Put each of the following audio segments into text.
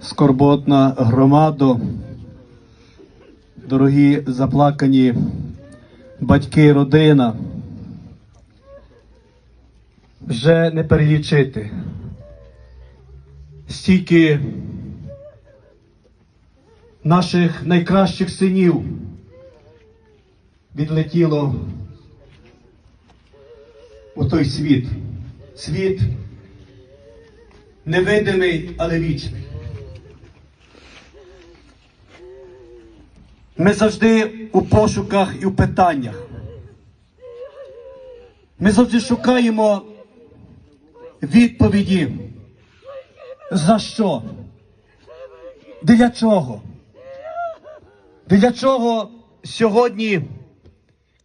скорботна громадо, дорогі заплакані батьки родина. Вже не перелічити. Стільки наших найкращих синів відлетіло у той світ. Світ невидимий, але вічний. Ми завжди у пошуках і у питаннях. Ми завжди шукаємо відповіді. За що? Для чого? Для чого сьогодні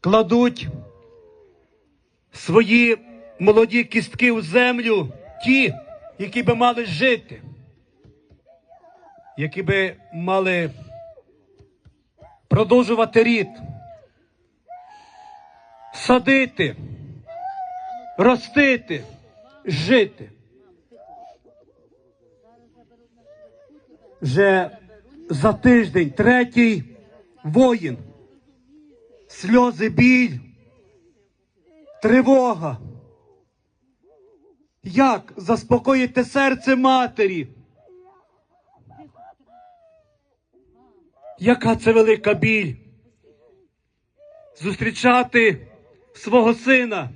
кладуть свої молоді кістки у землю ті, які би мали жити, які би мали продовжувати рід, садити, ростити, жити. Вже за тиждень третій воїн, сльози, біль, тривога. Як заспокоїти серце матері? Яка це велика біль? Зустрічати свого сина,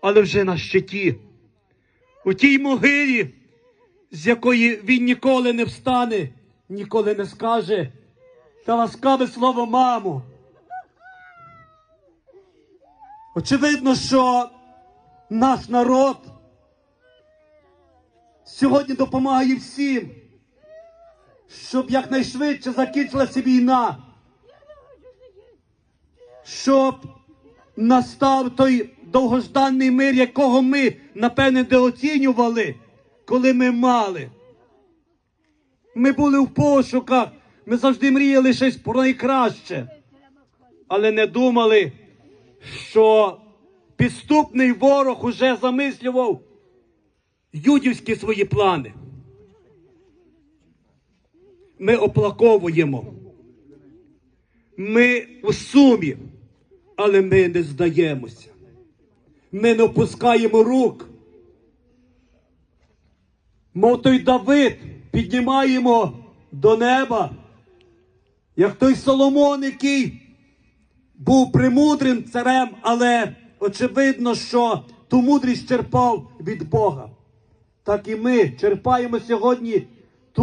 але вже на щиті, у тій могилі, з якої він ніколи не встане, ніколи не скаже та ласкаве слово мамо. Очевидно, що наш народ сьогодні допомагає всім, щоб якнайшвидше закінчилася війна, щоб настав той довгожданий мир, якого ми, напевне, недооцінювали, коли ми мали. Ми були в пошуках, ми завжди мріяли щось про найкраще, але не думали, що підступний ворог уже замислював юдівські свої плани. Ми оплаковуємо. Ми у сумі, але ми не здаємося. Ми не опускаємо рук. Мов той Давид піднімаємо до неба, як той Соломон, який був премудрим царем, але очевидно, що ту мудрість черпав від Бога. Так і ми черпаємо сьогодні